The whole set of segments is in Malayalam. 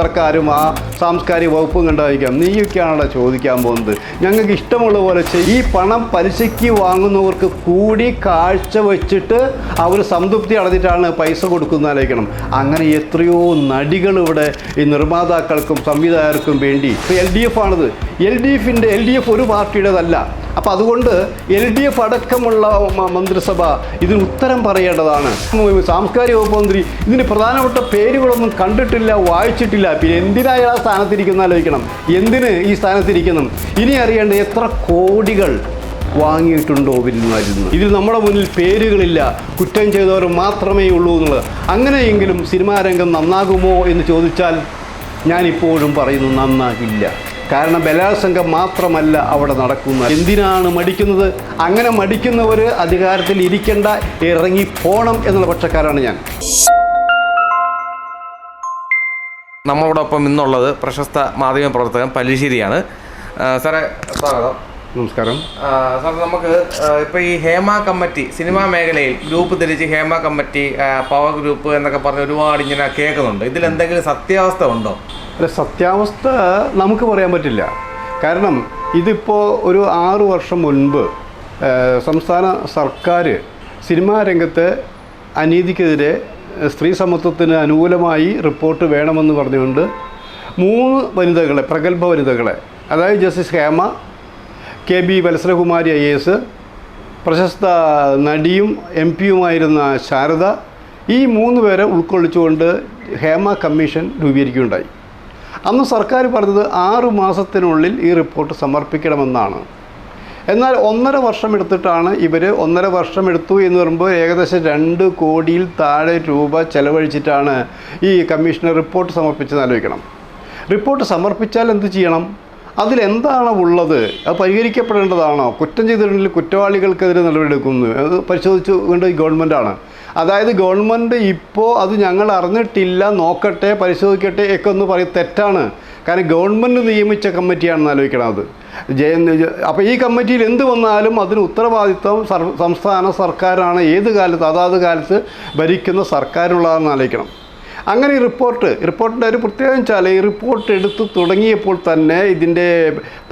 സർക്കാരും ആ സാംസ്കാരിക വകുപ്പും കണ്ടായിരിക്കാം. നീയൊക്കെയാണല്ലോ ചോദിക്കാൻ പോകുന്നത്. ഞങ്ങൾക്ക് ഇഷ്ടമുള്ള പോലെ ഈ പണം പലിശയ്ക്ക് വാങ്ങുന്നവർക്ക് കൂടി കാഴ്ച വെച്ചിട്ട് അവർ സംതൃപ്തി അടഞ്ഞിട്ടാണ് പൈസ കൊടുക്കുന്നതായിരിക്കണം അങ്ങനെ എത്രയോ നടികൾ ഇവിടെ ഈ നിർമ്മാതാക്കൾക്കും സംവിധായകർക്കും വേണ്ടി. ഇപ്പോൾ എൽ ഡി എഫ് ആണത്. എൽ ഡി എഫിന്റെ എൽ ഡി എഫ് ഒരു പാർട്ടിയുടേതല്ല. അപ്പോൾ അതുകൊണ്ട് എൽ ഡി എഫ് അടക്കമുള്ള മന്ത്രിസഭ ഇതിന് ഉത്തരം പറയേണ്ടതാണ്. സാംസ്കാരിക വകുപ്പ് മന്ത്രി ഇതിന് പ്രധാനപ്പെട്ട പേരുകളൊന്നും കണ്ടിട്ടില്ല വായിച്ചിട്ടില്ല. പിന്നെ എന്തിനാ ആ സ്ഥാനത്തിരിക്കുന്ന ആലോചിക്കണം. എന്തിന് ഈ സ്ഥാനത്തിരിക്കുന്നു? ഇനി അറിയേണ്ട എത്ര കോടികൾ വാങ്ങിയിട്ടുണ്ടോ ഇവരിൽ നിന്നായിരുന്നു ഇതിൽ നമ്മുടെ മുന്നിൽ പേരുകളില്ല. കുറ്റം ചെയ്തവർ മാത്രമേ ഉള്ളൂ എന്നുള്ളത്. അങ്ങനെയെങ്കിലും സിനിമാരംഗം നന്നാകുമോ എന്ന് ചോദിച്ചാൽ ഞാനിപ്പോഴും പറയുന്നു നന്നാകില്ല. കാരണം ബലാത്സംഗം മാത്രമല്ല അവിടെ നടക്കുന്നത്. എന്തിനാണ് മടിക്കുന്നത്? അങ്ങനെ മടിക്കുന്നവർ അധികാരത്തിൽ ഇരിക്കേണ്ട ഇറങ്ങി പോണം എന്നുള്ള പക്ഷക്കാരാണ് ഞാൻ. നമ്മളോടൊപ്പം ഇന്നുള്ളത് പ്രശസ്ത മാധ്യമ പ്രവർത്തകൻ പല്ലിശ്ശേരിയാണ്. സാറേ സ്വാഗതം. നമസ്കാരം. സാർ നമുക്ക് ഇപ്പോൾ ഇപ്പൊ ഈ ഹേമ കമ്മിറ്റി സിനിമാ മേഖലയിൽ ഗ്രൂപ്പ് തിരിച്ച് ഹേമ കമ്മിറ്റി പവർ ഗ്രൂപ്പ് എന്നൊക്കെ പറഞ്ഞ് ഒരുപാട് ഇങ്ങനെ കേൾക്കുന്നുണ്ട്. ഇതിൽ എന്തെങ്കിലും സത്യാവസ്ഥ ഉണ്ടോ? അല്ല സത്യാവസ്ഥ നമുക്ക് പറയാൻ പറ്റില്ല. കാരണം ഇതിപ്പോൾ ഒരു ആറു വർഷം മുൻപ് സംസ്ഥാന സർക്കാർ സിനിമാ രംഗത്ത് അനീതിക്കെതിരെ സ്ത്രീ സമത്വത്തിന് അനുകൂലമായി റിപ്പോർട്ട് വേണമെന്ന് പറഞ്ഞുകൊണ്ട് മൂന്ന് വനിതകളെ പ്രഗത്ഭ വനിതകളെ അതായത് justice Hema K B Valsalakumari I S പ്രശസ്ത നടിയും എം പിയുമായിരുന്ന ശാരദ ഈ മൂന്ന് പേരെ ഉൾക്കൊള്ളിച്ചുകൊണ്ട് ഹേമ കമ്മീഷൻ രൂപീകരിക്കുകയുണ്ടായി. അന്ന് സർക്കാർ പറഞ്ഞത് ആറു മാസത്തിനുള്ളിൽ ഈ റിപ്പോർട്ട് സമർപ്പിക്കണമെന്നാണ്. എന്നാൽ ഒന്നര വർഷം എടുത്തിട്ടാണ് ഇവർ ഒന്നര വർഷം എടുത്തു എന്ന് പറയുമ്പോൾ ഏകദേശം രണ്ട് കോടിയിൽ താഴെ രൂപ ചെലവഴിച്ചിട്ടാണ് ഈ കമ്മീഷൻ റിപ്പോർട്ട് സമർപ്പിച്ചത് ആലോചിക്കണം. റിപ്പോർട്ട് സമർപ്പിച്ചാൽ എന്ത് ചെയ്യണം? അതിലെന്താണ് ഉള്ളത്? അത് പരിഹരിക്കപ്പെടേണ്ടതാണോ? കുറ്റം ചെയ്തിട്ടുണ്ടെങ്കിൽ കുറ്റവാളികൾക്കെതിരെ നടപടിയെടുക്കുന്നു. അത് പരിശോധിച്ചു കൊണ്ട് ഗവൺമെന്റാണ് അതായത് ഗവൺമെന്റ് ഇപ്പോൾ അത് ഞങ്ങൾ അറിഞ്ഞിട്ടില്ല നോക്കട്ടെ പരിശോധിക്കട്ടെ ഒക്കെ ഒന്ന് പറയും തെറ്റാണ്. കാരണം ഗവൺമെന്റ് നിയമിച്ച കമ്മിറ്റിയാണെന്ന് ആലോചിക്കണം അത്. അപ്പോൾ ഈ കമ്മിറ്റിയിൽ എന്ത് വന്നാലും അതിന് ഉത്തരവാദിത്വം സംസ്ഥാന സർക്കാരാണ് ഏത് കാലത്ത് അതാത് കാലത്ത് ഭരിക്കുന്ന സർക്കാരുള്ളതെന്ന് ആലോചിക്കണം. അങ്ങനെ ഈ റിപ്പോർട്ട് റിപ്പോർട്ടിന്റെ ഒരു പ്രത്യേകം വെച്ചാൽ ഈ റിപ്പോർട്ട് എടുത്ത് തുടങ്ങിയപ്പോൾ തന്നെ ഇതിന്റെ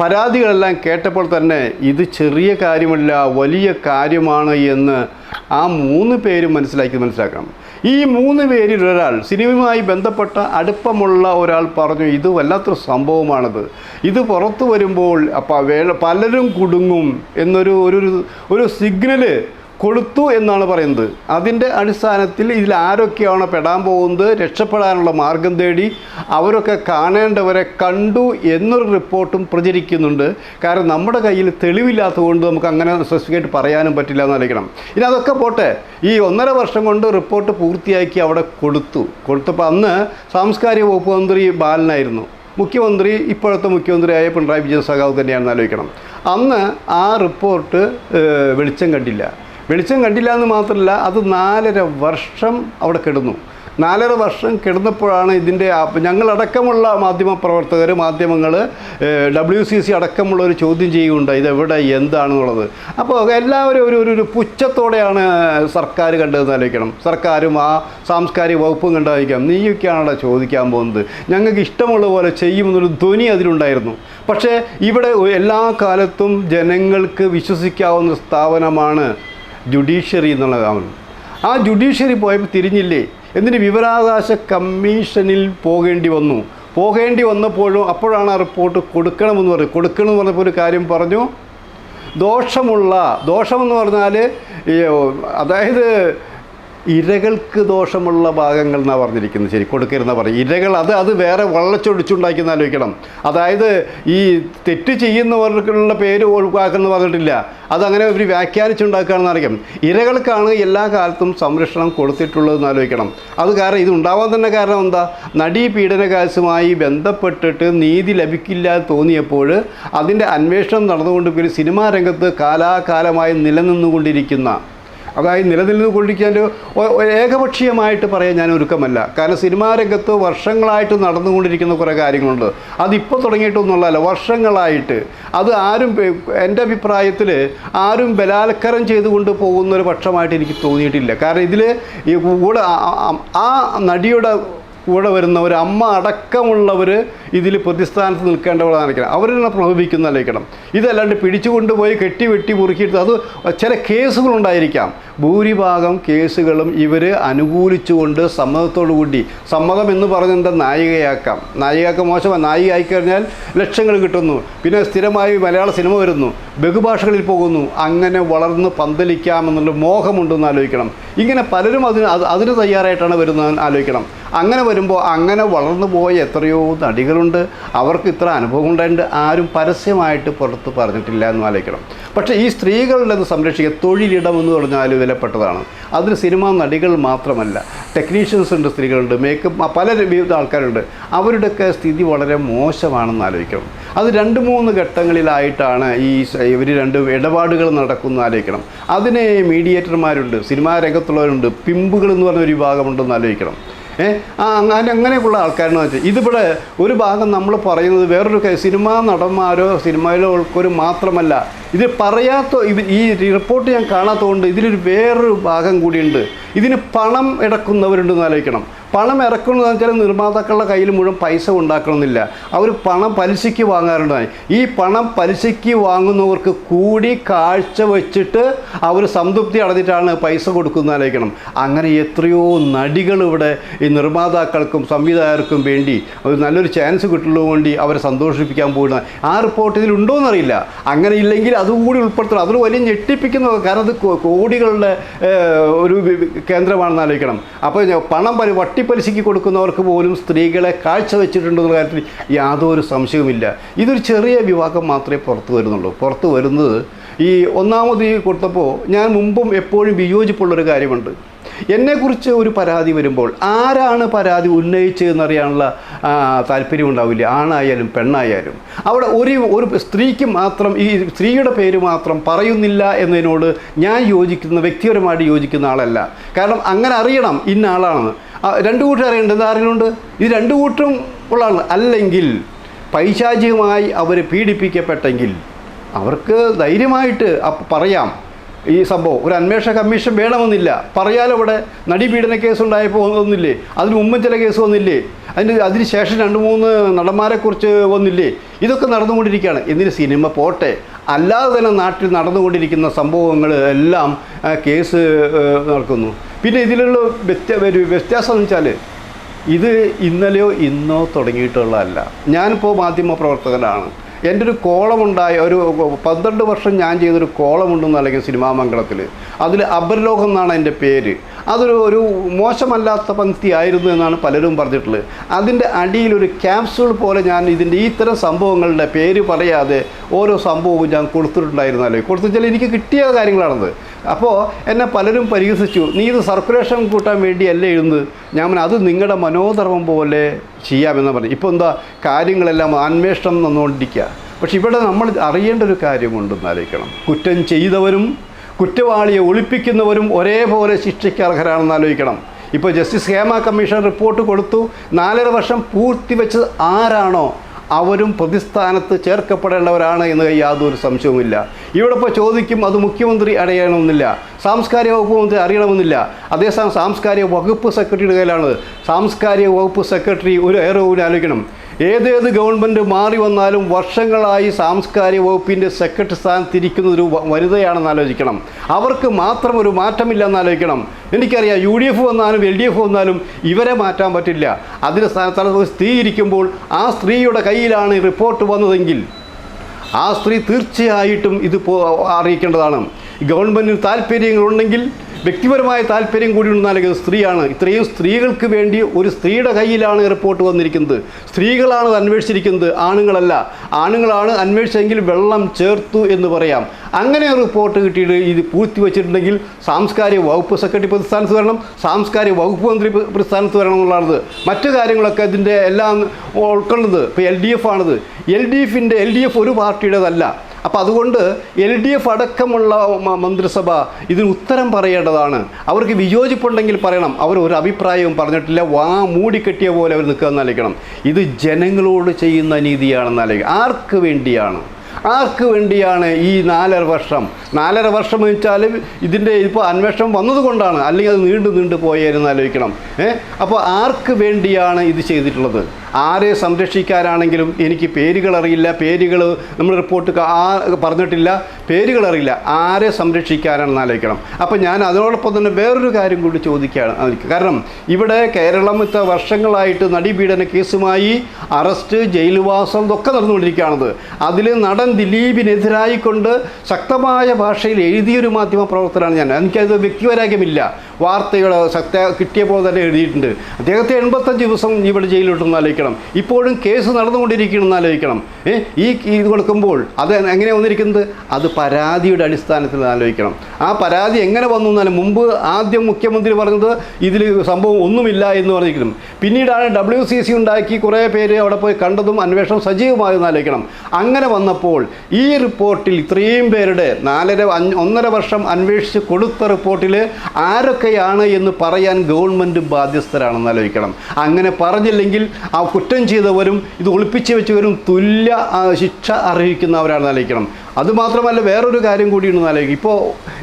പരാതികളെല്ലാം കേട്ടപ്പോൾ തന്നെ ഇത് ചെറിയ കാര്യമല്ല വലിയ കാര്യമാണ് എന്ന് ആ മൂന്ന് പേരും മനസ്സിലാക്കി മനസ്സിലാക്കണം. ഈ മൂന്ന് പേരിൽ ഒരാൾ സിനിമയുമായി ബന്ധപ്പെട്ട അടുപ്പമുള്ള ഒരാൾ പറഞ്ഞു ഇത് വല്ലാത്തൊരു സംഭവമാണത്. ഇത് പുറത്തു വരുമ്പോൾ അപ്പം പലരും കുടുങ്ങും എന്നൊരു ഒരു ഒരു സിഗ്നൽ കൊടുത്തു എന്നാണ് പറയുന്നത്. അതിന്റെ അടിസ്ഥാനത്തിൽ ഇതിൽ ആരൊക്കെയാണ് പെടാൻ പോകുന്നത് രക്ഷപ്പെടാനുള്ള മാർഗം തേടി അവരൊക്കെ കാണേണ്ടവരെ കണ്ടു എന്നൊരു റിപ്പോർട്ടും പ്രചരിക്കുന്നുണ്ട്. കാരണം നമ്മുടെ കയ്യിൽ തെളിവില്ലാത്തതുകൊണ്ട് നമുക്ക് അങ്ങനെ സ്പെസിഫിക്കായിട്ട് പറയാനും പറ്റില്ല എന്ന് എന്നായിരിക്കണം ഇനി അതൊക്കെ പോട്ടെ. ഈ ഒന്നര വർഷം കൊണ്ട് റിപ്പോർട്ട് പൂർത്തിയാക്കി അവിടെ കൊടുത്തു കൊടുത്തപ്പോൾ അന്ന് സാംസ്കാരിക വകുപ്പ് മന്ത്രി ബാലനായിരുന്നു. മുഖ്യമന്ത്രി ഇപ്പോഴത്തെ മുഖ്യമന്ത്രിയായ പിണറായി വിജയൻ സഖാവ് തന്നെയാണെന്ന് ആലോചിക്കണം. അന്ന് ആ റിപ്പോർട്ട് വെളിച്ചം കണ്ടില്ല. വെളിച്ചം കണ്ടില്ല എന്ന് മാത്രമല്ല അത് നാലര വർഷം അവിടെ കിടന്നു. നാലര വർഷം കിടന്നപ്പോഴാണ് ഇതിന്റെ ഞങ്ങളടക്കമുള്ള മാധ്യമപ്രവർത്തകർ മാധ്യമങ്ങൾ ഡബ്ല്യു സി സി അടക്കമുള്ള ഒരു ചോദ്യം ചെയ്യുകയുണ്ട് ഇതെവിടെ എന്താണെന്നുള്ളത്. അപ്പോൾ എല്ലാവരും ഒരു ഒരു- പുച്ഛത്തോടെയാണ് സർക്കാർ കണ്ടതെന്ന് ആലോചിക്കണം. സർക്കാരും ആ സാംസ്കാരിക വകുപ്പും കണ്ടായിരിക്കാം. നീയൊക്കെയാണല്ലോ ചോദിക്കാൻ പോകുന്നത്. ഞങ്ങൾക്ക് ഇഷ്ടമുള്ള പോലെ ചെയ്യുമെന്നൊരു ധ്വനി അതിലുണ്ടായിരുന്നു. പക്ഷേ ഇവിടെ എല്ലാ കാലത്തും ജനങ്ങൾക്ക് വിശ്വസിക്കാവുന്ന സ്ഥാപനമാണ് ജുഡീഷ്യറി എന്നുള്ളതാണ് ആ ജുഡീഷ്യറി പോയപ്പോൾ തിരിഞ്ഞില്ലേ? എന്തിന് വിവരാവകാശ കമ്മീഷനിൽ പോകേണ്ടി വന്നു. പോകേണ്ടി വന്നപ്പോഴും അപ്പോഴാണ് ആ റിപ്പോർട്ട് കൊടുക്കണമെന്ന് പറഞ്ഞു കൊടുക്കണമെന്ന് പറഞ്ഞപ്പോൾ ഒരു കാര്യം പറഞ്ഞു. ദോഷമുള്ള ദോഷമെന്ന് പറഞ്ഞാൽ അതായത് ഇരകൾക്ക് ദോഷമുള്ള ഭാഗങ്ങൾ എന്നാണ് പറഞ്ഞിരിക്കുന്നത്? ശരി കൊടുക്കരുതെന്ന് പറയും ഇരകൾ അത് അത് വേറെ വള്ളച്ചൊടിച്ചുണ്ടാക്കിയെന്ന് ആലോചിക്കണം. അതായത് ഈ തെറ്റ് ചെയ്യുന്നവർക്കുള്ള പേര് ഒഴിവാക്കുന്നു പറഞ്ഞിട്ടില്ല. അതങ്ങനെ ഒരു വ്യാഖ്യാനിച്ചുണ്ടാക്കുകയാണെന്ന് അറിയാം. ഇരകൾക്കാണ് എല്ലാ കാലത്തും സംരക്ഷണം കൊടുത്തിട്ടുള്ളതെന്ന് ആലോചിക്കണം. അത് കാരണം ഇത് ഉണ്ടാവാൻ തന്നെ കാരണം എന്താ? നടീ പീഡന കേസുമായി ബന്ധപ്പെട്ടിട്ട് നീതി ലഭിക്കില്ല തോന്നിയപ്പോൾ അതിന്റെ അന്വേഷണം നടന്നുകൊണ്ട് പിന്നെ സിനിമാ രംഗത്ത് കാലാകാലമായി നിലനിന്നുകൊണ്ടിരിക്കുന്ന അതായത് നിലനിന്നുകൊണ്ടിരിക്കാൻ ഒ- ഒ- ഏകപക്ഷീയമായിട്ട് പറയാൻ ഞാൻ ഒരുക്കമല്ല. കാരണം സിനിമാ രംഗത്ത് വർഷങ്ങളായിട്ട് നടന്നുകൊണ്ടിരിക്കുന്ന കുറേ കാര്യങ്ങളുണ്ട്. അതിപ്പോൾ തുടങ്ങിയിട്ടൊന്നുള്ളതല്ല. വർഷങ്ങളായിട്ട്. അത് ആരും എന്റെ അഭിപ്രായത്തിൽ ആരും ബലാത്കരം ചെയ്തുകൊണ്ട് പോകുന്ന ഒരു പക്ഷമായിട്ട് എനിക്ക് തോന്നിയിട്ടില്ല. കാരണം ഇതിൽ ഈ കൂടെ ആ നടിയുടെ കൂടെ വരുന്നവർ അമ്മ അടക്കമുള്ളവർ ഇതിൽ പ്രതിസ്ഥാനത്ത് നിൽക്കേണ്ടവരായിരിക്കണം അവരെന്നെ ലേഖനം ഇതല്ലാണ്ട് പിടിച്ചു കൊണ്ടുപോയി കെട്ടി വെട്ടി മുറുക്കിയിട്ട് അത് ചില കേസുകളുണ്ടായിരിക്കാം ഭൂരിഭാഗം കേസുകളും ഇവർ അനുകൂലിച്ചുകൊണ്ട് സമ്മതത്തോടു കൂടി സമ്മതം എന്ന് പറഞ്ഞിട്ട് നായികയാക്കാം. നായികയാക്ക മോശമാണ്. നായിക ആയിക്കഴിഞ്ഞാൽ ലക്ഷങ്ങൾ കിട്ടുന്നു. പിന്നെ സ്ഥിരമായി മലയാള സിനിമ വരുന്നു. ബഹുഭാഷകളിൽ പോകുന്നു. അങ്ങനെ വളർന്ന് പന്തലിക്കാമെന്നുള്ള മോഹമുണ്ടെന്ന് ആലോചിക്കണം. ഇങ്ങനെ പലരും അതിന് അതിന് തയ്യാറായിട്ടാണ് വരുന്നതെന്ന് ആലോചിക്കണം. അങ്ങനെ വരുമ്പോൾ അങ്ങനെ വളർന്നു പോയ എത്രയോ നടികളുണ്ട്. അവർക്ക് ഇത്ര അനുഭവം ഉണ്ടായിട്ടുണ്ട് ആരും പരസ്യമായിട്ട് പുറത്ത് പറഞ്ഞിട്ടില്ല എന്ന് ആലോചിക്കണം. പക്ഷേ ഈ സ്ത്രീകളുടെ സംരക്ഷിക്കുക തൊഴിലിടം എന്ന് പറഞ്ഞാൽ വിലപ്പെട്ടതാണ്. അതിന് സിനിമാ നടികൾ മാത്രമല്ല ടെക്നീഷ്യൻസ് ഉണ്ട് സ്ത്രീകളുണ്ട് മേക്കപ്പ് പല വിവിധ ആൾക്കാരുണ്ട്. അവരുടെയൊക്കെ സ്ഥിതി വളരെ മോശമാണെന്ന് ആലോചിക്കണം. അത് രണ്ട് മൂന്ന് ഘട്ടങ്ങളിലായിട്ടാണ് ഈ ഇവർ രണ്ട് ഇടപാടുകൾ നടക്കുന്ന ആലോചിക്കണം. അതിന് മീഡിയേറ്റർമാരുണ്ട് സിനിമാ രംഗത്തുള്ളവരുണ്ട് പിമ്പുകൾ എന്ന് പറഞ്ഞ ഒരു വിഭാഗമുണ്ടെന്ന് ആലോചിക്കണം. ആ അങ്ങനെ അങ്ങനെയൊക്കെയുള്ള ആൾക്കാരെന്ന് വെച്ചാൽ ഇതിവിടെ ഒരു ഭാഗം നമ്മൾ പറയുന്നത് വേറൊരു സിനിമാ നടന്മാരോ സിനിമയിലോ ആൾക്കാരും മാത്രമല്ല. ഇത് പറയാത്ത ഈ റിപ്പോർട്ട് ഞാൻ കാണാത്തതുകൊണ്ട് ഇതിലൊരു വേറൊരു ഭാഗം കൂടിയുണ്ട്. ഇതിന് പണം ഇടക്കുന്നവരുണ്ടെന്ന് ആലോചിക്കണം. പണം ഇറക്കുന്നതെന്ന് വെച്ചാൽ നിർമ്മാതാക്കളുടെ കയ്യിൽ മുഴുവൻ പൈസ ഉണ്ടാക്കണമെന്നില്ല. അവർ പണം പലിശയ്ക്ക് വാങ്ങാറുണ്ടായി. ഈ പണം പലിശയ്ക്ക് വാങ്ങുന്നവർക്ക് കൂടി കാഴ്ച വെച്ചിട്ട് അവർ സംതൃപ്തി അടഞ്ഞിട്ടാണ് പൈസ കൊടുക്കുന്നത് ആലോചിക്കണം. അങ്ങനെ എത്രയോ നടികൾ ഇവിടെ ഈ നിർമ്മാതാക്കൾക്കും സംവിധായകർക്കും വേണ്ടി ഒരു നല്ലൊരു ചാൻസ് കിട്ടുന്നത് വേണ്ടി അവരെ സന്തോഷിപ്പിക്കാൻ പോകുന്ന ആ റിപ്പോർട്ട് ഇതിലുണ്ടോ എന്നറിയില്ല. അങ്ങനെ ഇല്ലെങ്കിൽ അതുകൂടി ഉൾപ്പെടുത്തണം. അതൊരു വലിയ ഞെട്ടിപ്പിക്കുന്നത് കാരണം അത് കോടികളുടെ ഒരു കേന്ദ്രമാണെന്ന് ആലോചിക്കണം. അപ്പോൾ പണം പരി വട്ടിപ്പലിശയ്ക്ക് കൊടുക്കുന്നവർക്ക് പോലും സ്ത്രീകളെ കാഴ്ച വെച്ചിട്ടുണ്ടെന്നുള്ള കാര്യത്തിൽ യാതൊരു സംശയവുമില്ല. ഇതൊരു ചെറിയ വിഭാഗം മാത്രമേ പുറത്തു വരുന്നുള്ളൂ. പുറത്തു വരുന്നത് ഈ ഒന്നാമത് കൊടുത്തപ്പോൾ ഞാൻ മുമ്പും എപ്പോഴും വിയോജിപ്പുള്ളൊരു കാര്യമുണ്ട്. എന്നെക്കുറിച്ച് ഒരു പരാതി വരുമ്പോൾ ആരാണ് പരാതി ഉന്നയിച്ചതെന്നറിയാനുള്ള താല്പര്യം ഉണ്ടാവില്ല. ആണായാലും പെണ്ണായാലും. അവിടെ ഒരു ഒരു സ്ത്രീക്ക് മാത്രം ഈ സ്ത്രീയുടെ പേര് മാത്രം പറയുന്നില്ല എന്നതിനോട് ഞാൻ യോജിക്കുന്ന വ്യക്തിപരമായിട്ട് യോജിക്കുന്ന ആളല്ല. കാരണം അങ്ങനെ അറിയണം ഇന്ന ആളാണെന്ന്. രണ്ട് രണ്ടു കൂട്ടം അറിയേണ്ടത് ആരെങ്കിലുണ്ട് ഇത് രണ്ടു കൂട്ടും ഉള്ള ആൾ അല്ലെങ്കിൽ പൈശാചികമായി അവർ പീഡിപ്പിക്കപ്പെട്ടെങ്കിൽ അവർക്ക് ധൈര്യമായിട്ട് പറയാം. ഈ സംഭവം. ഒരു അന്വേഷണ കമ്മീഷൻ വേണമെന്നില്ല. പറയാലോ ഇവിടെ നടിപീഡന കേസ് ഉണ്ടായപ്പോൾ ഒന്നില്ലേ? അതിന് മുമ്പും ചില കേസ് വന്നില്ലേ? അതിന് അതിന് ശേഷം രണ്ട് മൂന്ന് നടന്മാരെക്കുറിച്ച് വന്നില്ലേ? ഇതൊക്കെ നടന്നുകൊണ്ടിരിക്കുകയാണ്. എന്തിന് സിനിമ പോട്ടെ. അല്ലാതെ തന്നെ നാട്ടിൽ നടന്നുകൊണ്ടിരിക്കുന്ന സംഭവങ്ങൾ എല്ലാം കേസ് നടക്കുന്നു. പിന്നെ ഇതിലുള്ള വ്യത്യ ഒരു വ്യത്യാസം എന്ന് വെച്ചാൽ ഇത് ഇന്നലെയോ ഇന്നോ തുടങ്ങിയിട്ടുള്ളതല്ല. ഞാനിപ്പോൾ മാധ്യമ പ്രവർത്തകനാണ്. എന്റെ ഒരു കോളമുണ്ടായ ഒരു പന്ത്രണ്ട് വർഷം ഞാൻ ചെയ്തൊരു കോളമുണ്ടെന്ന് അല്ലെങ്കിൽ സിനിമാ മംഗളത്തിൽ അതിൽ അപരലോകം എന്നാണ് എന്റെ പേര്. അതൊരു ഒരു മോശമല്ലാത്ത പങ്ക്തി ആയിരുന്നു എന്നാണ് പലരും പറഞ്ഞിട്ടുള്ളത്. അതിന്റെ അടിയിൽ ഒരു ക്യാപ്സൂൾ പോലെ ഞാൻ ഇതിന്റെ ഇത്തരം തരം സംഭവങ്ങളുടെ പേര് പറയാതെ ഓരോ സംഭവവും ഞാൻ കൊടുത്തിട്ടുണ്ടായിരുന്നല്ലോ. കൊടുത്തു വെച്ചാൽ എനിക്ക് കിട്ടിയ കാര്യങ്ങളാണത്. അപ്പോൾ എന്നെ പലരും പരിഹസിച്ചു. നീ ഇത് സർക്കുലേഷൻ കൂട്ടാൻ വേണ്ടിയല്ല എഴുതുന്നത്? ഞാൻ അത് നിങ്ങളുടെ മനോധർമ്മം പോലെ ചെയ്യാമെന്ന് പറഞ്ഞു. ഇപ്പോൾ എന്താ കാര്യങ്ങളെല്ലാം അന്വേഷണം നിന്നുകൊണ്ടിരിക്കുക പക്ഷെ ഇവിടെ നമ്മൾ അറിയേണ്ട ഒരു കാര്യമുണ്ടെന്ന് ആലോചിക്കണം. കുറ്റം ചെയ്തവരും കുറ്റവാളിയെ ഒളിപ്പിക്കുന്നവരും ഒരേപോലെ ശിക്ഷയ്ക്ക് അർഹരാണെന്ന് ആലോചിക്കണം. ഇപ്പോൾ ജസ്റ്റിസ് ഹേമ കമ്മീഷൻ റിപ്പോർട്ട് കൊടുത്തു. നാലര വർഷം പൂർത്തി പൂർത്തിവെച്ചത് ആരാണോ? അവരും പ്രതിസ്ഥാനത്ത് ചേർക്കപ്പെടേണ്ടവരാണ് എന്ന് യാതൊരു സംശയവുമില്ല. ഇവിടെ ഇപ്പോൾ ചോദിക്കും അത് മുഖ്യമന്ത്രി അറിയണമെന്നില്ല സാംസ്കാരിക വകുപ്പ് മന്ത്രി അറിയണമെന്നില്ല. അതേസമയം സാംസ്കാരിക വകുപ്പ് സെക്രട്ടറിയുടെ കയ്യിലാണ്. സാംസ്കാരിക വകുപ്പ് സെക്രട്ടറി ഒരു ഏറെ കൂടി ആലോചിക്കണം. ഏതേത് ഗവൺമെന്റ് മാറി വന്നാലും വർഷങ്ങളായി സാംസ്കാരിക വകുപ്പിന്റെ സെക്രട്ടറി സ്ഥാനം തിരിക്കുന്ന ഒരു വനിതയാണെന്ന് ആലോചിക്കണം. അവർക്ക് മാത്രം ഒരു മാറ്റമില്ലെന്ന് ആലോചിക്കണം. എനിക്കറിയാം യു ഡി എഫ് വന്നാലും എൽ ഡി എഫ് വന്നാലും ഇവരെ മാറ്റാൻ പറ്റില്ല. അതിന് സ്ഥാനത്ത് സ്ത്രീ ഇരിക്കുമ്പോൾ ആ സ്ത്രീയുടെ കയ്യിലാണ് റിപ്പോർട്ട് വന്നതെങ്കിൽ ആ സ്ത്രീ തീർച്ചയായിട്ടും ഇത് അറിയിക്കേണ്ടതാണ്. ഗവൺമെന്റിന് താല്പര്യങ്ങളുണ്ടെങ്കിൽ വ്യക്തിപരമായ താല്പര്യം കൂടി ഉണ്ടെന്നാലും സ്ത്രീയാണ്. ഇത്രയും സ്ത്രീകൾക്ക് വേണ്ടി ഒരു സ്ത്രീയുടെ കയ്യിലാണ് റിപ്പോർട്ട് വന്നിരിക്കുന്നത്. സ്ത്രീകളാണ് അന്വേഷിച്ചിരിക്കുന്നത്. ആണുങ്ങളല്ല. ആണുങ്ങളാണ് അന്വേഷിച്ചെങ്കിൽ വെള്ളം ചേർത്തു എന്ന് പറയാം. അങ്ങനെ റിപ്പോർട്ട് കിട്ടിയിട്ട് ഇത് പൂഴ്ത്തി വെച്ചിട്ടുണ്ടെങ്കിൽ സാംസ്കാരിക വകുപ്പ് സെക്രട്ടറി പ്രതിസ്ഥാനത്ത് വരണം. സാംസ്കാരിക വകുപ്പ് മന്ത്രി പ്രതിസ്ഥാനത്ത് വരണം മറ്റു കാര്യങ്ങളൊക്കെ ഇതിന്റെ എല്ലാം ഉൾക്കൊള്ളുന്നത്. ഇപ്പോൾ എൽ ഡി എഫ് ആണിത്. എൽ ഡി എഫിന്റെ എൽ ഡി എഫ് ഒരു പാർട്ടിയുടേതല്ല. അപ്പോൾ അതുകൊണ്ട് എൽ ഡി എഫ് അടക്കമുള്ള മന്ത്രിസഭ ഇതിന് ഉത്തരം പറയേണ്ടതാണ്. അവർക്ക് വിയോജിപ്പുണ്ടെങ്കിൽ പറയണം. അവർ ഒരു അഭിപ്രായവും പറഞ്ഞിട്ടില്ല. വാ മൂടിക്കെട്ടിയ പോലെ അവർ നിൽക്കുക എന്നാലോചിക്കണം ഇത് ജനങ്ങളോട് ചെയ്യുന്ന നീതിയാണെന്ന് ആലോചിക്കുക. ആർക്ക് വേണ്ടിയാണ്? ആർക്ക് വേണ്ടിയാണ് ഈ നാലര വർഷം? നാലര വർഷം എന്ന് വെച്ചാൽ ഇതിന്റെ ഇപ്പോൾ അന്വേഷണം വന്നതുകൊണ്ടാണ്. അല്ലെങ്കിൽ അത് നീണ്ടു നീണ്ടു പോയാലും ആലോചിക്കണം. ഏ? അപ്പോൾ ആർക്ക് വേണ്ടിയാണ് ഇത് ചെയ്തിട്ടുള്ളത്? ആരെ സംരക്ഷിക്കാനാണെങ്കിലും എനിക്ക് പേരുകളറിയില്ല പേരുകൾ നമ്മൾ റിപ്പോർട്ട് ആ പറഞ്ഞിട്ടില്ല പേരുകൾ അറിയില്ല. ആരെ സംരക്ഷിക്കാനാണെന്ന് ആലോചിക്കണം. അപ്പോൾ ഞാൻ അതിനോടൊപ്പം തന്നെ വേറൊരു കാര്യം കൂടി ചോദിക്കുകയാണ്. കാരണം ഇവിടെ കേരളം ഇത്ര വർഷങ്ങളായിട്ട് നടിപീഡന കേസുമായി അറസ്റ്റ് ജയിൽവാസം ഇതൊക്കെ നടന്നുകൊണ്ടിരിക്കുകയാണത്. അതിൽ നടൻ ദിലീപിനെതിരായിക്കൊണ്ട് ശക്തമായ ഭാഷയിൽ എഴുതിയൊരു മാധ്യമ പ്രവർത്തനമാണ് ഞാൻ. എനിക്കത് വ്യക്തിപരാഗ്യമില്ല വാർത്തകൾ സത്യ കിട്ടിയപ്പോൾ തന്നെ എഴുതിയിട്ടുണ്ട്. അദ്ദേഹത്തെ എൺപത്തഞ്ച് ദിവസം ഇവിടെ ജയിലിട്ടൊന്ന് ആലോചിക്കണം. ഇപ്പോഴും കേസ് നടന്നുകൊണ്ടിരിക്കണമെന്ന് ആലോചിക്കണം. ഈ ഇത് കൊടുക്കുമ്പോൾ അത് എങ്ങനെ വന്നിരിക്കുന്നത്? അത് പരാതിയുടെ അടിസ്ഥാനത്തിൽ ആലോചിക്കണം. ആ പരാതി എങ്ങനെ വന്നു എന്നാൽ മുമ്പ് ആദ്യം മുഖ്യമന്ത്രി പറഞ്ഞത് ഇതിൽ സംഭവം ഒന്നുമില്ല എന്ന് പറഞ്ഞിരിക്കണം പിന്നീടാണ് ഡബ്ല്യു സി സി ഉണ്ടാക്കി കുറേ പേര് അവിടെ പോയി കണ്ടതും അന്വേഷണം സജീവമായെന്ന് ആലോചിക്കണം. അങ്ങനെ വന്നപ്പോൾ ഈ റിപ്പോർട്ടിൽ ഇത്രയും പേരുടെ നാലര ഒന്നര വർഷം അന്വേഷിച്ച് കൊടുത്ത റിപ്പോർട്ടിൽ ആരൊക്കെയാണ് എന്ന് പറയാൻ ഗവൺമെന്റ് ബാധ്യസ്ഥരാണെന്ന് ആലോചിക്കണം. അങ്ങനെ പറഞ്ഞില്ലെങ്കിൽ ആ കുറ്റം ചെയ്തവരും ഇത് ഒളിപ്പിച്ച് വെച്ചവരും തുല്യ ശിക്ഷ അർഹിക്കുന്നവരാണെന്ന് ആലോചിക്കണം. അതുമാത്രമല്ല വേറൊരു കാര്യം കൂടിയുണ്ടെന്ന് ആലോചിക്കും. ഇപ്പോൾ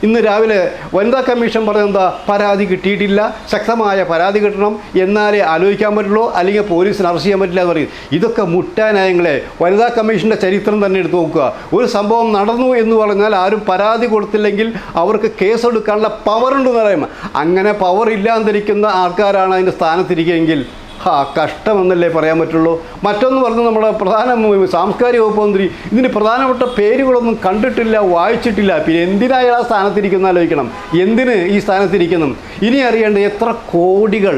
ഇന്ന് രാവിലെ വനിതാ കമ്മീഷൻ പറയുന്നത് പരാതി കിട്ടിയിട്ടില്ല. ശക്തമായ പരാതി കിട്ടണം. എന്നാലേ ആലോചിക്കാൻ പറ്റുള്ളൂ. അല്ലെങ്കിൽ പോലീസിന് അറസ്റ്റ് ചെയ്യാൻ പറ്റില്ല എന്ന് പറയും. ഇതൊക്കെ മുട്ടാനായങ്ങളെ വനിതാ കമ്മീഷന്റെ ചരിത്രം തന്നെ എടുത്ത് നോക്കുക. ഒരു സംഭവം നടന്നു എന്ന് പറഞ്ഞാൽ ആരും പരാതി കൊടുത്തില്ലെങ്കിൽ അവർക്ക് കേസെടുക്കാനുള്ള പവറുണ്ടെന്ന് പറയുമ്പോൾ. അങ്ങനെ പവർ ഇല്ലാതിരിക്കുന്ന ആൾക്കാരാണ് അതിന്റെ സ്ഥാനത്തിരിക്കുകയെങ്കിൽ. ഹാ കഷ്ടമെന്നല്ലേ പറയാൻ പറ്റുള്ളൂ? മറ്റൊന്ന് പറഞ്ഞ് നമ്മുടെ പ്രധാന സാംസ്കാരിക വകുപ്പ് മന്ത്രി ഇതിന് പ്രധാനപ്പെട്ട പേരുകളൊന്നും കണ്ടിട്ടില്ല വായിച്ചിട്ടില്ല. പിന്നെ എന്തിനാ ആ സ്ഥാനത്തിരിക്കുന്ന ആലോചിക്കണം? എന്തിന് ഈ സ്ഥാനത്തിരിക്കണം ഇനി അറിയേണ്ട എത്ര കോടികൾ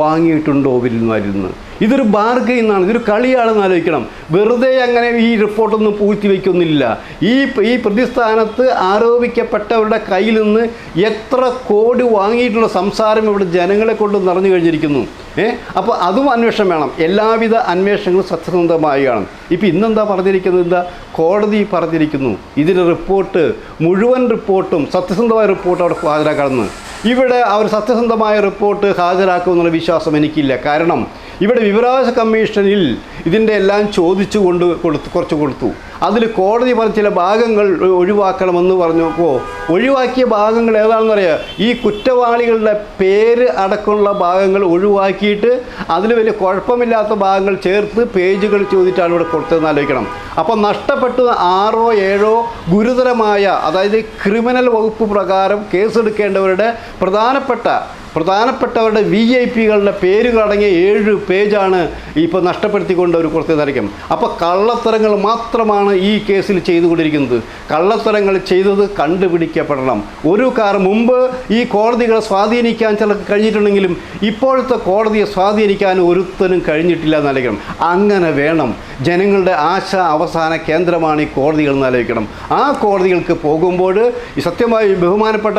വാങ്ങിയിട്ടുണ്ടോ ഇവരിൽ നിന്നായിരുന്നു ഇതൊരു ബാർഗെയിൻ ഇതൊരു കളിയാണെന്ന് ആലോചിക്കണം. വെറുതെ അങ്ങനെ ഈ റിപ്പോർട്ടൊന്നും പൂഴ്ത്തി വയ്ക്കുന്നില്ല. ഈ ഈ പ്രതിസ്ഥാനത്ത് ആരോപിക്കപ്പെട്ടവരുടെ കയ്യിൽ നിന്ന് എത്ര കോടി വാങ്ങിയിട്ടുള്ള സംസാരം ഇവിടെ ജനങ്ങളെ കൊണ്ട് നിറഞ്ഞു കഴിഞ്ഞിരിക്കുന്നു. ഏ? അപ്പോൾ അതും അന്വേഷണം വേണം. എല്ലാവിധ അന്വേഷണങ്ങളും സത്യസന്ധമായി കാണും ഇപ്പം ഇന്നെന്താ പറഞ്ഞിരിക്കുന്നത്? എന്താ? കോടതി പറഞ്ഞിരിക്കുന്നു. ഇതിന്റെ റിപ്പോർട്ട് മുഴുവൻ റിപ്പോർട്ടും സത്യസന്ധമായ റിപ്പോർട്ട് അവിടെ ഹാജരാക്കണമെന്ന് ഇവിടെ അവർ സത്യസന്ധമായ റിപ്പോർട്ട് ഹാജരാക്കുമെന്നുള്ള വിശ്വാസം എനിക്കില്ല. കാരണം ഇവിടെ വിവരാവകാശ കമ്മീഷനിൽ ഇതിന്റെ എല്ലാം ചോദിച്ചു കൊണ്ട് കൊടുത്തു കുറച്ച് കൊടുത്തു. അതിൽ കോടതി പറഞ്ഞ ചില ഭാഗങ്ങൾ ഒഴിവാക്കണമെന്ന് പറഞ്ഞപ്പോൾ ഒഴിവാക്കിയ ഭാഗങ്ങൾ ഏതാണെന്നറിയാം ഈ കുറ്റവാളികളുടെ പേര് അടക്കമുള്ള ഭാഗങ്ങൾ ഒഴിവാക്കിയിട്ട് അതിൽ വലിയ കുഴപ്പമില്ലാത്ത ഭാഗങ്ങൾ ചേർത്ത് പേജുകൾ ചോദിച്ചാണ് ഇവിടെ കൊടുത്തതെന്ന് ആലോചിക്കണം. അപ്പം നഷ്ടപ്പെട്ട ആറോ ഏഴോ ഗുരുതരമായ അതായത് ക്രിമിനൽ വകുപ്പ് പ്രകാരം കേസെടുക്കേണ്ടവരുടെ പ്രധാനപ്പെട്ട പ്രധാനപ്പെട്ടവരുടെ വി ഐ പികളുടെ പേരുകളടങ്ങിയ ഏഴ് പേജാണ് ഇപ്പോൾ നഷ്ടപ്പെടുത്തിക്കൊണ്ട് കുറച്ച് കൊടുത്തതായിരിക്കും അപ്പോൾ കള്ളത്തരങ്ങൾ മാത്രമാണ് ഈ കേസിൽ ചെയ്തുകൊണ്ടിരിക്കുന്നത്. കള്ളത്തരങ്ങൾ ചെയ്തത് കണ്ടുപിടിക്കപ്പെടണം. ഒരു കാർ മുമ്പ് ഈ കോടതികളെ സ്വാധീനിക്കാൻ ചിലർക്ക് കഴിഞ്ഞിട്ടുണ്ടെങ്കിലും ഇപ്പോഴത്തെ കോടതിയെ സ്വാധീനിക്കാൻ ഒരുത്തനും കഴിഞ്ഞിട്ടില്ല എന്നാലോചിക്കണം അങ്ങനെ വേണം. ജനങ്ങളുടെ ആശ അവസാന കേന്ദ്രമാണ് ഈ കോടതികൾ എന്നാലോചിക്കണം ആ കോടതികൾക്ക് പോകുമ്പോൾ സത്യമായി ബഹുമാനപ്പെട്ട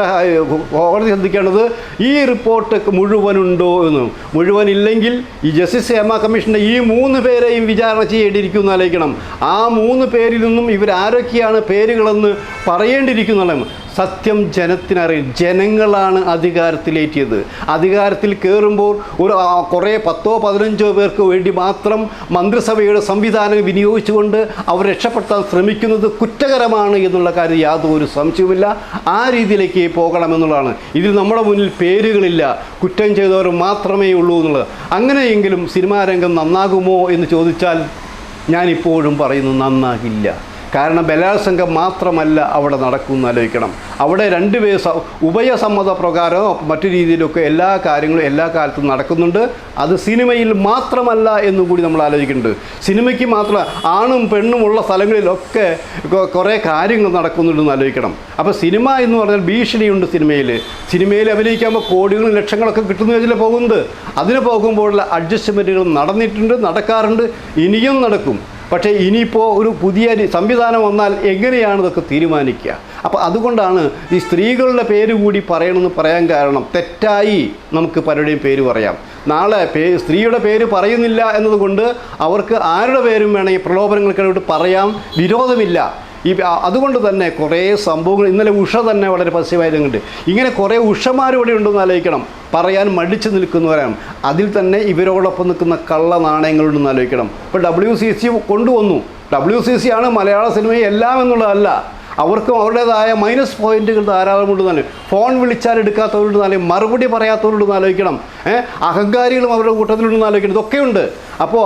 കോടതി ശ്രദ്ധിക്കേണ്ടത് ഈ റിപ്പോർട്ട് മുഴുവനുണ്ടോ എന്ന്. മുഴുവനില്ലെങ്കിൽ ഈ ജസ്റ്റിസ് ഹേമ കമ്മീഷന്റെ ഈ മൂന്ന് പേരെയും വിചാരണ ചെയ്യേണ്ടിയിരിക്കും ആലോചിക്കണം. ആ മൂന്ന് പേരിൽ നിന്നും ഇവരാരൊക്കെയാണ് പേരുകളെന്ന് പറയേണ്ടിയിരിക്കുന്നതാണ് സത്യം ജനത്തിനറിയും. ജനങ്ങളാണ് അധികാരത്തിലേറ്റിയത്. അധികാരത്തിൽ കയറുമ്പോൾ ഒരു കുറേ പത്തോ പതിനഞ്ചോ പേർക്ക് വേണ്ടി മാത്രം മന്ത്രിസഭയുടെ സംവിധാനം വിനിയോഗിച്ചുകൊണ്ട് അവർ രക്ഷപ്പെടുത്താൻ ശ്രമിക്കുന്നത് കുറ്റകരമാണ് എന്നുള്ള കാര്യം യാതൊരു സംശയവുമില്ല. ആ രീതിയിലേക്ക് പോകണമെന്നുള്ളതാണ്. ഇതിൽ നമ്മുടെ മുന്നിൽ പേരുകളില്ല. കുറ്റം ചെയ്തവർ മാത്രമേ ഉള്ളൂ എന്നുള്ളത്. അങ്ങനെയെങ്കിലും സിനിമാരംഗം നന്നാകുമോ എന്ന് ചോദിച്ചാൽ ഞാനിപ്പോഴും പറയുന്നു നന്നാകില്ല. കാരണം ബലാത്സംഗം മാത്രമല്ല അവിടെ നടക്കുമെന്ന് ആലോചിക്കണം. അവിടെ രണ്ടുപേർ ഉഭയസമ്മത പ്രകാരമോ മറ്റു രീതിയിലൊക്കെ എല്ലാ കാര്യങ്ങളും എല്ലാ കാലത്തും നടക്കുന്നുണ്ട്. അത് സിനിമയിൽ മാത്രമല്ല എന്നും കൂടി നമ്മൾ ആലോചിക്കുന്നുണ്ട്. സിനിമയ്ക്ക് മാത്രം ആണും പെണ്ണും ഉള്ള സ്ഥലങ്ങളിലൊക്കെ കുറേ കാര്യങ്ങൾ നടക്കുന്നുണ്ടെന്ന് ആലോചിക്കണം. അപ്പോൾ സിനിമ എന്ന് പറഞ്ഞാൽ ഭീഷണിയുണ്ട് സിനിമയിൽ. സിനിമയിൽ അഭിനയിക്കുമ്പോൾ കോടികളും ലക്ഷങ്ങളൊക്കെ കിട്ടുന്ന വെച്ചിൽ പോകുന്നത് അതിന് പോകുമ്പോഴുള്ള അഡ്ജസ്റ്റ്മെന്റുകൾ നടന്നിട്ടുണ്ട് നടക്കാറുണ്ട്. ഇനിയും നടക്കും. പക്ഷേ ഇനിയിപ്പോൾ ഒരു പുതിയ സംവിധാനം വന്നാൽ എങ്ങനെയാണ് ഇതൊക്കെ തീരുമാനിക്കുക? അപ്പോൾ അതുകൊണ്ടാണ് ഈ സ്ത്രീകളുടെ പേര് കൂടി പറയണമെന്ന് പറയാൻ കാരണം തെറ്റായി നമുക്ക് പലരുടെയും പേര് പറയാം. നാളെ പേ സ്ത്രീയുടെ പേര് പറയുന്നില്ല എന്നതുകൊണ്ട് അവർക്ക് ആരുടെ പേരും വേണമെങ്കിൽ പ്രലോഭനങ്ങൾക്കിടയിട്ട് പറയാം. വിരോധമില്ല. ഈ അതുകൊണ്ട് തന്നെ കുറേ സംഭവങ്ങൾ ഇന്നലെ ഉഷ തന്നെ വളരെ പരസ്യമായതുകൊണ്ട് ഇങ്ങനെ കുറേ ഉഷമാർ ഇവിടെ ഉണ്ടെന്ന് ആലോചിക്കണം. പറയാൻ മടിച്ചു നിൽക്കുന്നവരാണ്. അതിൽ തന്നെ ഇവരോടൊപ്പം നിൽക്കുന്ന കള്ള നാണയങ്ങളുണ്ടെന്ന് ആലോചിക്കണം. ഇപ്പോൾ ഡബ്ല്യു സി സി കൊണ്ടുവന്നു. ഡബ്ല്യു സി സി ആണ് മലയാള സിനിമയെ എല്ലാം എന്നുള്ളതല്ല. അവർക്കും അവരുടേതായ മൈനസ് പോയിന്റുകൾ ധാരാളമുണ്ട് തന്നെ ഫോൺ വിളിച്ചാൽ എടുക്കാത്തവരുണ്ട് നാലേ മറുപടി പറയാത്തവരുണ്ട് ആലോചിക്കണം. ഏഹ് അഹങ്കാരികളും അവരുടെ കൂട്ടത്തിലുണ്ടെന്ന് ആലോചിക്കണം. ഇതൊക്കെയുണ്ട് അപ്പോൾ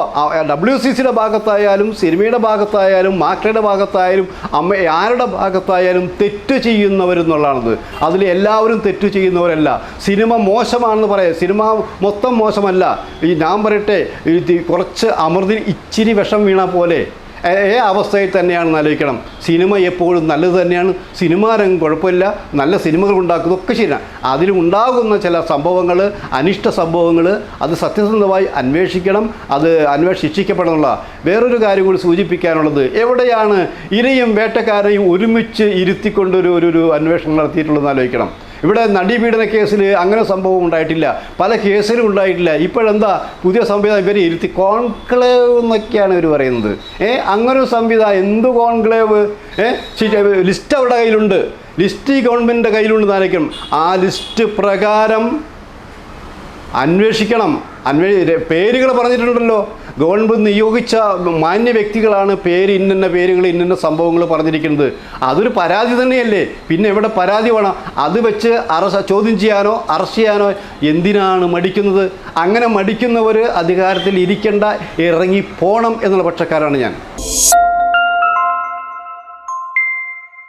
ഡബ്ല്യു സി സിയുടെ ഭാഗത്തായാലും സിനിമയുടെ ഭാഗത്തായാലും മാക്രയുടെ ഭാഗത്തായാലും അമ്മ ആരുടെ ഭാഗത്തായാലും തെറ്റ് ചെയ്യുന്നവരെന്നുള്ളതാണത് അതിൽ എല്ലാവരും തെറ്റ് ചെയ്യുന്നവരല്ല. സിനിമ മോശമാണെന്ന് പറയാം. സിനിമ മൊത്തം മോശമല്ല. ഈ ഞാൻ പറയട്ടെ കുറച്ച് അമൃതിൽ ഇച്ചിരി വിഷം വീണ പോലെ ഏ അവസ്ഥയിൽ തന്നെയാണെന്ന് ആലോചിക്കണം. സിനിമ എപ്പോഴും നല്ലത് തന്നെയാണ്. സിനിമാ രംഗം കുഴപ്പമില്ല. നല്ല സിനിമകൾ ഉണ്ടാക്കുന്നതൊക്കെ ശരിയാണ്. അതിലുണ്ടാകുന്ന ചില സംഭവങ്ങൾ അനിഷ്ട സംഭവങ്ങൾ അത് സത്യസന്ധമായി അന്വേഷിക്കണം അത് അന്വേഷ ശിക്ഷിക്കപ്പെടണമെന്നുള്ള വേറൊരു കാര്യം കൂടി സൂചിപ്പിക്കാനുള്ളത് എവിടെയാണ് ഇരയും വേട്ടക്കാരെയും ഒരുമിച്ച് ഇരുത്തിക്കൊണ്ടൊരു ഒരു ഒരു അന്വേഷണം നടത്തിയിട്ടുള്ളതെന്ന് ആലോചിക്കണം. ഇവിടെ നടിപീഡന കേസിൽ അങ്ങനെ സംഭവം ഉണ്ടായിട്ടില്ല. പല കേസിലും ഉണ്ടായിട്ടില്ല. ഇപ്പോഴെന്താ? പുതിയ സംവിധാനം ഇവരെ ഇരുത്തി കോൺക്ലേവ് എന്നൊക്കെയാണ് ഇവർ പറയുന്നത്. ഏ അങ്ങനൊരു സംവിധാനം എന്ത് കോൺക്ലേവ്? ഏ ലിസ്റ്റ് അവരുടെ കയ്യിലുണ്ട്. ലിസ്റ്റ് ഈ ഗവൺമെന്റിന്റെ കയ്യിലുണ്ട് എന്നായിരിക്കും ആ ലിസ്റ്റ് പ്രകാരം അന്വേഷിക്കണം. അന്വേ പേരുകൾ പറഞ്ഞിട്ടുണ്ടല്ലോ. ഗവൺമെന്റ് നിയോഗിച്ച മാന്യ വ്യക്തികളാണ് പേര് ഇന്നന്ന പേരുകൾ ഇന്നന്ന സംഭവങ്ങൾ പറഞ്ഞിരിക്കുന്നത്. അതൊരു പരാതി തന്നെയല്ലേ? പിന്നെ എവിടെ പരാതി വേണം? അത് വെച്ച് അറസ്റ്റ് ചോദ്യം ചെയ്യാനോ അറസ്റ്റ് ചെയ്യാനോ എന്തിനാണ് മടിക്കുന്നത്? അങ്ങനെ മടിക്കുന്നവർ അധികാരത്തിൽ ഇരിക്കേണ്ട ഇറങ്ങി പോണം എന്നുള്ള പക്ഷക്കാരാണ് ഞാൻ.